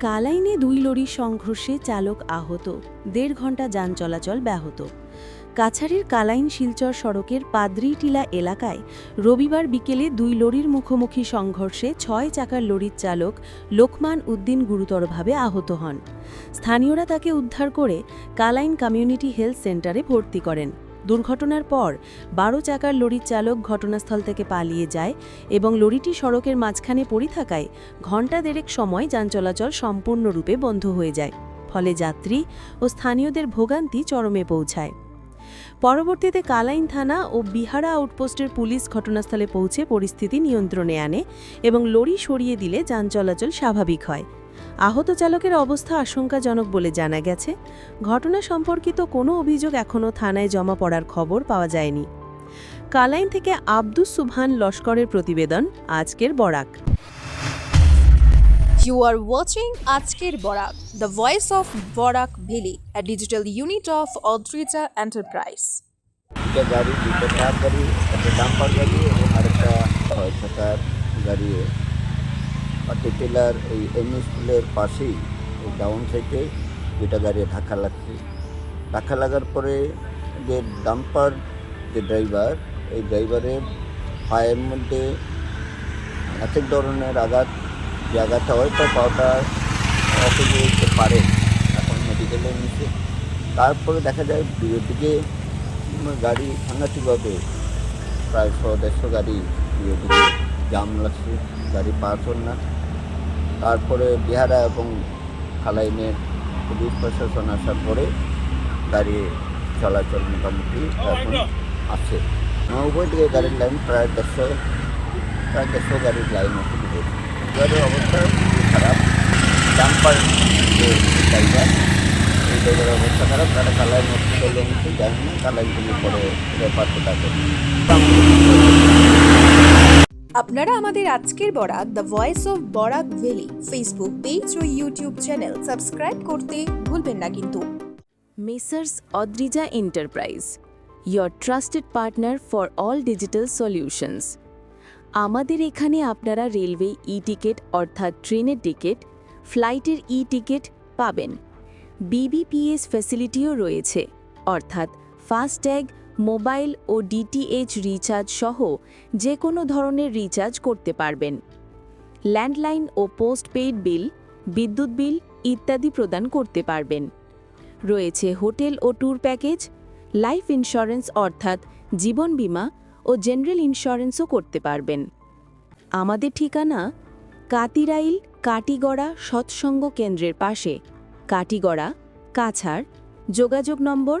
কালাইনে দুই লরির সংঘর্ষে চালক আহত। দেড় ঘণ্টা যান চলাচল ব্যাহত। কাছাড়ের কালাইন শিলচর সড়কের পাদ্রিটিলা এলাকায় রবিবার বিকেলে দুই লরির মুখোমুখি সংঘর্ষে ছয় চাকার লরির চালক লোকমান উদ্দিন গুরুতরভাবে আহত হন। স্থানীয়রা তাকে উদ্ধার করে কালাইন কমিউনিটি হেলথ সেন্টারে ভর্তি করেন। দুর্ঘটনার পর বারো চাকার লরির চালক ঘটনাস্থল থেকে পালিয়ে যায় এবং লরিটি সড়কের মাঝখানে পড়ে থাকায় ঘণ্টা দেড়েক সময় যান চলাচল সম্পূর্ণরূপে বন্ধ হয়ে যায়। ফলে যাত্রী ও স্থানীয়দের ভোগান্তি চরমে পৌঁছায়। পরবর্তীতে কালাইন থানা ও বিহারা আউটপোস্টের পুলিশ ঘটনাস্থলে পৌঁছে পরিস্থিতি নিয়ন্ত্রণে আনে এবং লরি সরিয়ে দিলে যান চলাচল স্বাভাবিক হয়। আহত চালকের অবস্থা আশঙ্কাজনক বলে জানা গেছে। ঘটনা সম্পর্কিত কোনো অভিযোগ এখনও থানায় জমা পড়ার খবর পাওয়া যায়নি। কালাইন থেকে আব্দুস সুবহান লস্করের প্রতিবেদন আজকের Barak. You are watching Ajker Borak, the voice of Borak Valley, a digital unit of Odrija Enterprise. দুটা গাড়ি দুটো গাড়ি একটা ডাম্পার গাড়ি এবং আরেকটা ছয় গাড়ি। পার্টিকুলার এই এম স্কুলের পাশেই, এই ডাউন সাইডে দুটা গাড়ি ধাক্কা লাগছে। ধাক্কা লাগার পরে যে ডাম্পার যে ড্রাইভার এই ড্রাইভারের পায়ের মধ্যে এক ধরনের আঘাত, যে আঘাতটা হয়তো পাওয়াটা অসুবিধা পারে, এখন মেডিকেলের নিচে তারপরে দেখা যায় দিকে গাড়ি সাংঘাতিকভাবে প্রায় শো দেড়শো গাড়ি দিকে জাম লাগছে, গাড়ি পাস হল না। তারপরে বিহারা এবং খালাইনের পুলিশ প্রশাসন আসার পরে গাড়ি চলাচল মোটামুটি এখন আছে। উভয় দিকে গাড়ির লাইন প্রায় দেড়শো প্রায় দেড়শো গাড়ির লাইন দিকে গাড়ির অবস্থা খুবই খারাপ। ডাম্পার যে ড্রাইভার এই ড্রাইভারের অবস্থা খারাপ। তারা কালাইন হসপিটালে নিচ্ছে জানি না কালাইন পরে রেফার করে আপনারা আমাদের আজকের Barak the Voice of Barak Valley Facebook page O YouTube channel subscribe করতে ভুলবেন না কিন্তু। Messrs Adrija Enterprise your trusted partner for all digital solutions আমাদের এখানে আপনারা রেলওয়ে ই টিকিট অর্থাৎ ট্রেনের টিকিট, ফ্লাইটের ই টিকিট পাবেন বিবিপিএস ফ্যাসিলিটিও রয়েছে, অর্থাৎ ফাস্ট্যাগ মোবাইল ও ডিটিএইচ রিচার্জ সহ যে কোনো ধরনের রিচার্জ করতে পারবেন। ল্যান্ডলাইন ও পোস্টপেইড বিল, বিদ্যুৎ বিল ইত্যাদি প্রদান করতে পারবেন। রয়েছে হোটেল ও ট্যুর প্যাকেজ, লাইফ ইন্স্যুরেন্স অর্থাৎ জীবন বীমা ও জেনারেল ইন্স্যুরেন্সও করতে পারবেন। আমাদের ঠিকানা কাতিরাইল, কাটিগড়া সৎসঙ্গ কেন্দ্রের পাশে। কাটিগড়া, কাছাড়। যোগাযোগ নম্বর